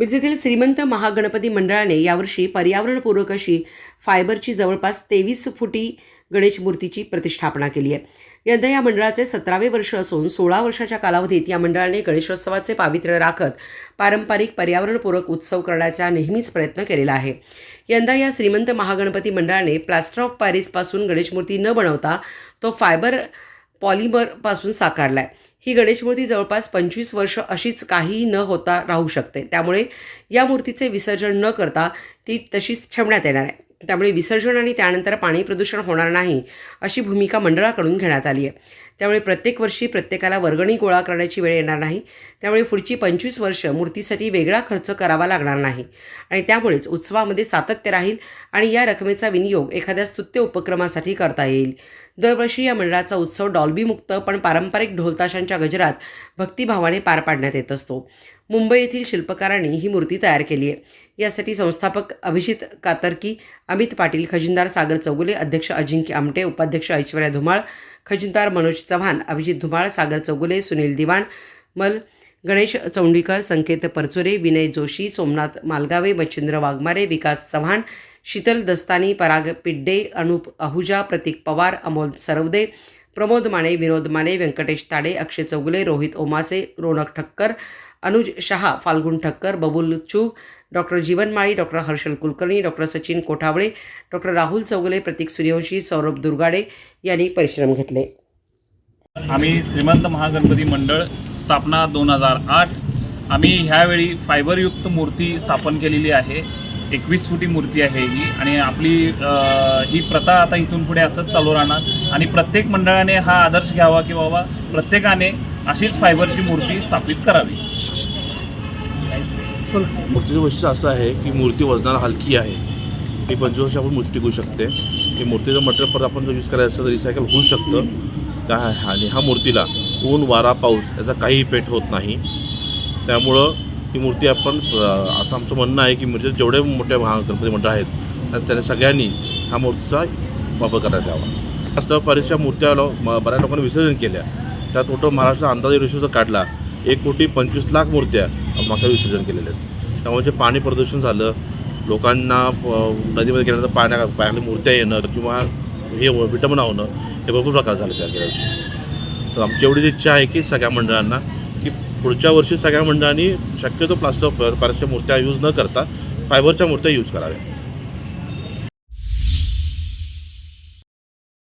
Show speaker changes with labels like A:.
A: मिरजेतील श्रीमंत महागणपती मंडळाने यावर्षी पर्यावरणपूरक अशी फायबरची जवळपास तेवीस फुटी गणेश मूर्तीची प्रतिष्ठापना केली आहे. यंदा या मंडळाचे सतरावे वर्ष असून सोळा वर्षाच्या कालावधीत या मंडळाने गणेशोत्सवाचे पावित्र्य राखत पारंपरिक पर्यावरणपूरक उत्सव करण्याचा नेहमीच प्रयत्न केलेला आहे. यंदा या श्रीमंत महागणपती मंडळाने प्लास्टर ऑफ पॅरिसपासून गणेशमूर्ती न बनवता तो फायबर पॉलिमरपासून साकारला आहे ही गणेश मूर्ती जवळपास पंचवीस वर्ष अशीच काहीही न होता राहू शकते. त्यामुळे या मूर्तीचे विसर्जन न करता ती तशीच ठेवण्यात येणार आहे. त्यामुळे विसर्जन आणि त्यानंतर पाणी प्रदूषण होणार नाही अशी भूमिका मंडळाकडून घेण्यात आली आहे. त्यामुळे प्रत्येक वर्षी प्रत्येकाला वर्गणी गोळा करण्याची वेळ येणार नाही. त्यामुळे पुढची पंचवीस वर्ष मूर्तीसाठी वेगळा खर्च करावा लागणार नाही. आणि त्यामुळेच उत्सवामध्ये सातत्य राहील आणि या रकमेचा विनियोग एखाद्या स्तुत्य उपक्रमासाठी करता येईल. दरवर्षी या मंडळाचा उत्सव डॉल्बीमुक्त पण पारंपरिक ढोलताशांच्या गजरात भक्तिभावाने पार पाडण्यात येत असतो. मुंबई येथील शिल्पकारांनी ही मूर्ती तयार केली आहे. यासाठी संस्थापक अभिजित कातरकी अमित पाटील खजिनदार सागर चौगुले अध्यक्ष अजिंक्य आमटे उपाध्यक्ष ऐश्वर्या धुमाळ खजिनदार मनोज चव्हाण अभिजित धुमाळ सागर चौगुले सुनील दिवाण मल गणेश चौंडीकर संकेत परचुरे विनय जोशी सोमनाथ मालगावे मच्छिंद्र वाघमारे विकास चव्हाण शीतल दस्तानी पराग पिड्डे अनुप आहुजा प्रतीक पवार अमोल सरवदे प्रमोद माने विनोद माने व्यंकटेश ताडे अक्षय चौगुले रोहित ओमासे रोनक ठक्कर अनुज शहा फाल्गुन ठक्कर बबुल चू doctor Jeevan Mali doctor Harshal Kulkarni doctor Sachin Kothawale doctor Rahul Chougule Pratik Suryavanshi Saurabh Durgade यांनी परिश्रम घेतले.
B: आम्ही श्रीमंत महागणपती मंडळ स्थापना दोन हजार आठ आम्ही ह्यावेळी फायबरयुक्त मूर्ती स्थापन केलेली आहे. एकवीस फुटी मूर्ती आहे ही आणि आपली ही प्रथा आता इथून पुढे असंच चालू राहणार. आणि प्रत्येक मंडळाने हा आदर्श घ्यावा की बाबा प्रत्येकाने अशीच फायबरची मूर्ती स्थापित करावी.
C: मूर्तीचं वैशिष्ट्य असं आहे की मूर्ती वजनाला हलकी आहे. ही पंचवीस वर्ष आपण मूर्ती टिकू शकते. ही मूर्तीचं मटेरियल परत आपण जर यूज करायचं तर रिसायकल होऊ शकतं. त्या आणि ह्या मूर्तीला ऊन वारा पाऊस याचा काही इफेक्ट होत नाही. त्यामुळं ही मूर्ती आपण असं आमचं म्हणणं आहे की म्हणजे जेवढे मोठे महा गणपती मंडळ आहेत तर त्यांनी सगळ्यांनी ह्या मूर्तीचा वापर करायला द्यावा जास्त परीक्षा मूर्त्या लो- बऱ्याच लोकांनी विसर्जन केल्या. त्यात टोटल महाराष्ट्र अंदाजे रेशो काढला. एक कोटी पंचवीस लाख मूर्त्या मागच्या विसर्जन केलेल्या आहेत. त्यामुळे जे पाणी प्रदूषण झालं लोकांना नदीमध्ये गेल्यानंतर पाण्या पाण्याखाली मूर्त्या येणं किंवा हे विटंबना होणं हे भरपूर प्रकार झाले त्या गेल्या वर्षी तर आमची एवढीच इच्छा आहे की सगळ्या मंडळांना की पुढच्या वर्षी सगळ्या मंडळांनी शक्यतो प्लास्टर ऑफ मूर्त्या यूज न करता फायबरच्या मूर्त्या यूज कराव्या.